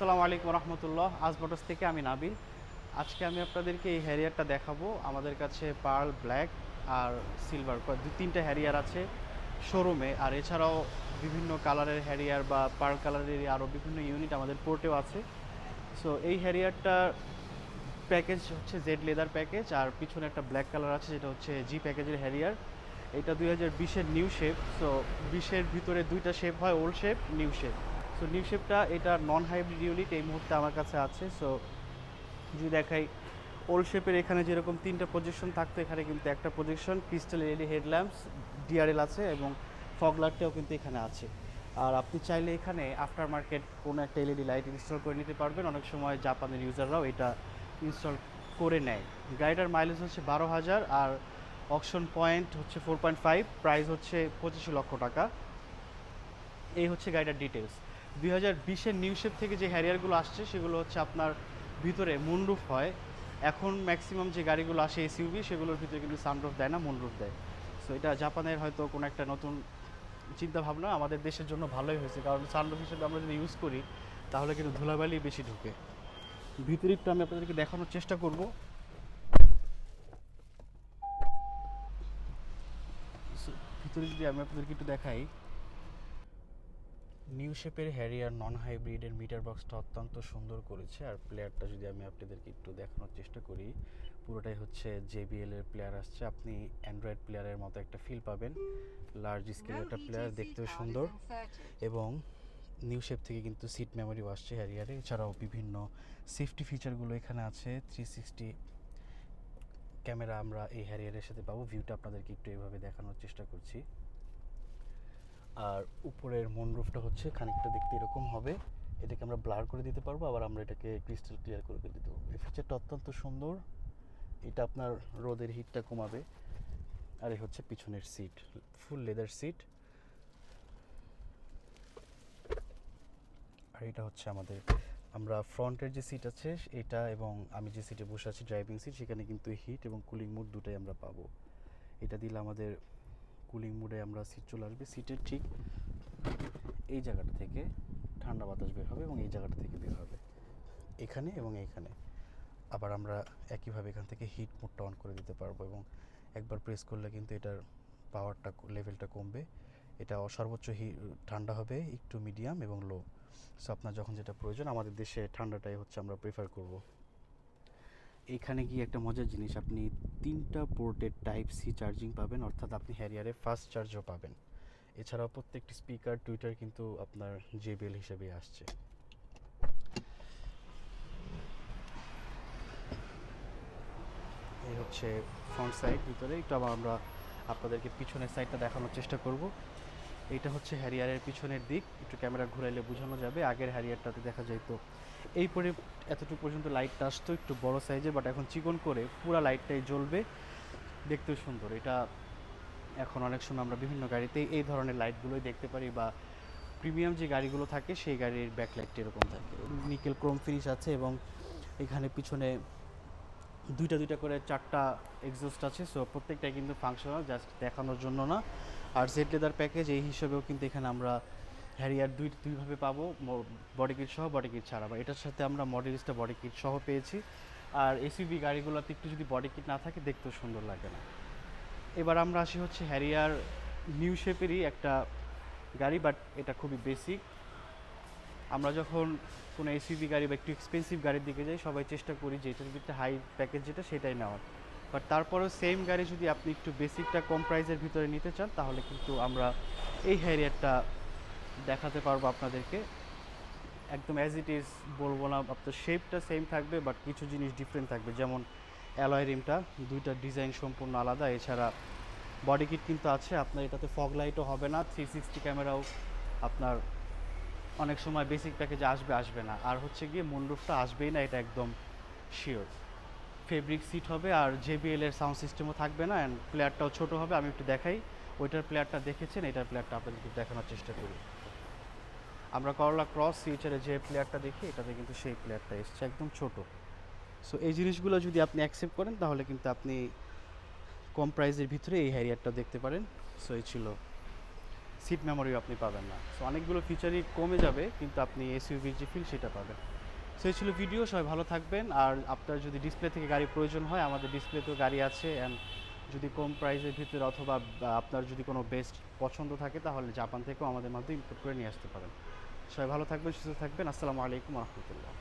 আসসালামু আলাইকুম রহমতুল্লাহ। আজবটস থেকে আমি নাবিল। আজকে আমি আপনাদেরকে এই হ্যারিয়ারটা দেখাবো। আমাদের কাছে পার্ল, ব্ল্যাক আর সিলভার দুই তিনটা হ্যারিয়ার আছে শোরুমে। আর এছাড়াও বিভিন্ন কালারের হ্যারিয়ার বা পার্ল কালারের আরও বিভিন্ন ইউনিট আমাদের পোর্টেও আছে। সো এই হ্যারিয়ারটার প্যাকেজ হচ্ছে জেড লেদার প্যাকেজ আর পিছনে একটা ব্ল্যাক কালার আছে, যেটা হচ্ছে জি প্যাকেজের হ্যারিয়ার। এটা দুই হাজার বিশের নিউ শেপ। সো বিশের ভিতরে দুইটা শেপ হয়, old shape, new shape. So new শেপটা এটা নন হাইব্রিড ইউনিট এই মুহূর্তে আমার কাছে আছে। সো যদি দেখাই ওল্ড শেপের এখানে যেরকম তিনটা প্রজেকশন থাকতো, এখানে কিন্তু একটা projection crystal LED headlamps DRL আছে এবং ফগলারটাও কিন্তু এখানে আছে। আর আপনি চাইলে এখানে আফটার মার্কেট কোনো একটা এলইডি লাইট ইনস্টল করে নিতে পারবেন। অনেক সময় জাপানের ইউজাররাও এটা ইনস্টল করে নেয়। গাড়িটার মাইলেজ হচ্ছে বারো হাজার আর অকশন পয়েন্ট হচ্ছে ফোর পয়েন্ট ফাইভ প্রাইস হচ্ছে পঁচিশ লক্ষ টাকা। এই হচ্ছে গাড়িটার ডিটেলস দুই হাজার বিশের নিউ শেপ থেকে যে হ্যারিয়ারগুলো আসছে, সেগুলো হচ্ছে আপনার ভিতরে মুনরুফ হয়। এখন ম্যাক্সিমাম যে গাড়িগুলো আসে এসইউভি সেগুলোর ভিতরে কিন্তু সানরুফ দেয় না মুনরুফ দেয়। সো এটা জাপানের হয়তো কোনো একটা নতুন চিন্তা ভাবনা আমাদের দেশের জন্য ভালোই হয়েছে। কারণ সানরুফ হিসেবে আমরা যদি ইউজ করি, তাহলে কিন্তু ধুলাবালি বেশি ঢুকে। ভিতরে একটু আমি আপনাদেরকে দেখানোর চেষ্টা করব। ভিতরে যদি আমি আপনাদেরকে একটু দেখাই নিউ শেপের হ্যারিয়ার নন হাইব্রিডের মিটার বক্সটা অত্যন্ত সুন্দর করেছে। আর প্লেয়ারটা যদি আমি আপনাদেরকে একটু দেখানোর চেষ্টা করি পুরোটাই হচ্ছে জেবিএল এর প্লেয়ার আসছে। আপনি অ্যান্ড্রয়েড প্লেয়ারের মতো একটা ফিল পাবেন। লার্জ স্কেলের একটা প্লেয়ার দেখতেও সুন্দর। এবং নিউ শেপ থেকে কিন্তু সিট মেমোরিও আসছে হ্যারিয়ারে এছাড়াও বিভিন্ন সেফটি ফিচারগুলো এখানে আছে। থ্রি সিক্সটি ক্যামেরা আমরা এই হ্যারিয়ারের সাথে পাবো। ভিউটা আপনাদেরকে একটু এভাবে দেখানোর চেষ্টা করছি। আর উপরের মনরুফটা হচ্ছে খানিকটা দেখতে এরকম হবে। এটাকে আমরা ব্লার করে দিতে পারব, আবার আমরা এটাকে ক্রিস্টাল ক্লিয়ার করে দিতে পারব। এই ফিচারটা অত্যন্ত সুন্দর। এটা আপনার রোদের হিটটা কমাবে। আর এই হচ্ছে পিছনের সিট ফুল লেদার সিট আর এটা হচ্ছে আমাদের, আমরা ফ্রন্টের যে সিট আছে, এটা এবং আমি যে সিটে বসে আছি ড্রাইভিং সিট সেখানে কিন্তু হিট এবং কুলিং মুড দুটাই আমরা পাবো। এটা দিলে আমাদের কুলিং মুডে আমরা সিট চলে আসবে। সিটের ঠিক এই জায়গাটা থেকে ঠান্ডা বাতাস বের হবে এবং এই জায়গাটা থেকে বের হবে। এখানে এবং এইখানে। আবার আমরা একইভাবে এখান থেকে হিট মোডটা অন করে দিতে পারব এবং একবার প্রেস করলে কিন্তু এটার পাওয়ারটা লেভেলটা কমবে। এটা সর্বোচ্চ হি, ঠান্ডা হবে, একটু মিডিয়াম এবং লো সো আপনার যখন যেটা প্রয়োজন, আমাদের দেশে ঠান্ডাটাই হচ্ছে আমরা প্রেফার করব। এইখানে গিয়ে একটা মজার জিনিস, আপনি তিনটা পোর্টের টাইপ সি চার্জিং পাবেন, অর্থাৎ আপনি হ্যারিয়ারে ফাস্ট চার্জও পাবেন। এছাড়াও প্রত্যেকটি স্পিকার, টুইটার কিন্তু আপনার জেবিএল হিসেবে আসছে। এই হচ্ছে ফ্রন্ট সাইড ভিতরে। একটু আবার আমরা আপনাদেরকে পিছনের সাইডটা দেখানোর চেষ্টা করব। এইটা হচ্ছে হ্যারিয়ারের পিছনের দিক। একটু ক্যামেরা ঘুরাইলে বোঝানো যাবে, আগের হ্যারিয়ারটাতে দেখা যায় তো এই পরে এতটুকু পর্যন্ত লাইটটা আসতো একটু বড় সাইজে বাট এখন চিকন করে পুরা লাইটটাই জ্বলবে। দেখতেও সুন্দর। এটা এখন অনেক সময় আমরা বিভিন্ন গাড়িতে এই ধরনের লাইটগুলোই দেখতে পারি বা প্রিমিয়াম যে গাড়িগুলো থাকে, সেই গাড়ির ব্যাকলাইটটা এরকম থাকে। নিকেল ক্রোম ফিনিশ আছে এবং এখানে পিছনে দুইটা দুইটা করে চারটা এক্সস্ট আছে। সো প্রত্যেকটাই কিন্তু ফাংশনাল জাস্ট দেখানোর জন্য না। আর জেড লেদার প্যাকেজ এই হিসেবেও কিন্তু এখানে আমরা হ্যারিয়ার দুই দুইভাবে পাবো। বডি কিট সহ বডি কিট ছাড়া। বা এটার সাথে আমরা মডেলিস্টটা বডি কিট সহ পেয়েছি। আর এসইবি গাড়িগুলোতে একটু যদি বডি কিট না থাকে, দেখতেও সুন্দর লাগে না। এবার আমরা আসি হচ্ছে হ্যারিয়ার নিউ শেপেরই একটা গাড়ি বাট এটা খুবই বেসিক আমরা যখন কোনো এসইবি গাড়ি বা একটু এক্সপেন্সিভ গাড়ির দিকে যাই, সবাই চেষ্টা করি যে এটার ভিতরে হাই প্যাকেজ যেটা, সেটাই নেওয়ার। বাট তারপরেও সেম গাড়ি যদি আপনি একটু বেসিকটা কম প্রাইসের ভিতরে নিতে চান, তাহলে কিন্তু আমরা এই হ্যারিয়ারটা দেখাতে পারব আপনাদেরকে। একদম অ্যাজ ইট ইজ বলব না, আপনার শেপটা সেম থাকবে বাট কিছু জিনিস ডিফারেন্ট থাকবে। যেমন অ্যালয় রিমটা দুইটা ডিজাইন সম্পূর্ণ আলাদা। এছাড়া বডি কিট কিন্তু আছে, আপনার এটাতে ফগ লাইটও হবে না থ্রি সিক্সটি ক্যামেরাও আপনার অনেক সময় বেসিক প্যাকেজে আসবে আসবে না। আর হচ্ছে গিয়ে মুন্ডুফটা আসবেই না, এটা একদম শিওর ফেব্রিক সিট হবে আর জেবিএল এর সাউন্ড সিস্টেমও থাকবে না অ্যান্ড প্লেয়ারটাও ছোট হবে, আমি একটু দেখাই। ওইটার প্লেয়ারটা দেখেছেন? এটার প্লেয়ারটা আপনাদেরকে দেখানোর চেষ্টা করি। আমরা করলা ক্রস ফিউচারে যে প্লেয়ারটা দেখি, এটাতে কিন্তু সেই প্লেয়ারটা এসছে, একদম ছোট। সো এই জিনিসগুলো যদি আপনি অ্যাকসেপ্ট করেন, তাহলে কিন্তু আপনি কম প্রাইসের ভিতরে এই হ্যারিয়ারটা দেখতে পারেন। সো এই ছিল। সিট মেমোরিও আপনি পাবেন না। সো অনেকগুলো ফিচারই কমে যাবে, কিন্তু আপনি এসইউভির যে ফিল সেটা পাবেন। সো এই ছিল ভিডিও, সবাই ভালো থাকবেন। আর আপনার যদি ডিসপ্লে থেকে গাড়ি প্রয়োজন হয়, আমাদের ডিসপ্লেতেও গাড়ি আছে। অ্যান্ড যদি কম প্রাইসের ভিতরে অথবা আপনার যদি কোনো বেস্ট পছন্দ থাকে, তাহলে জাপান থেকেও আমাদের মাধ্যমে ইম্পোর্ট করে নিয়ে আসতে পারেন। সবাই ভালো থাকবেন, সুস্থ থাকবেন। আসসালামু আলাইকুম রহমতুল্লাহ।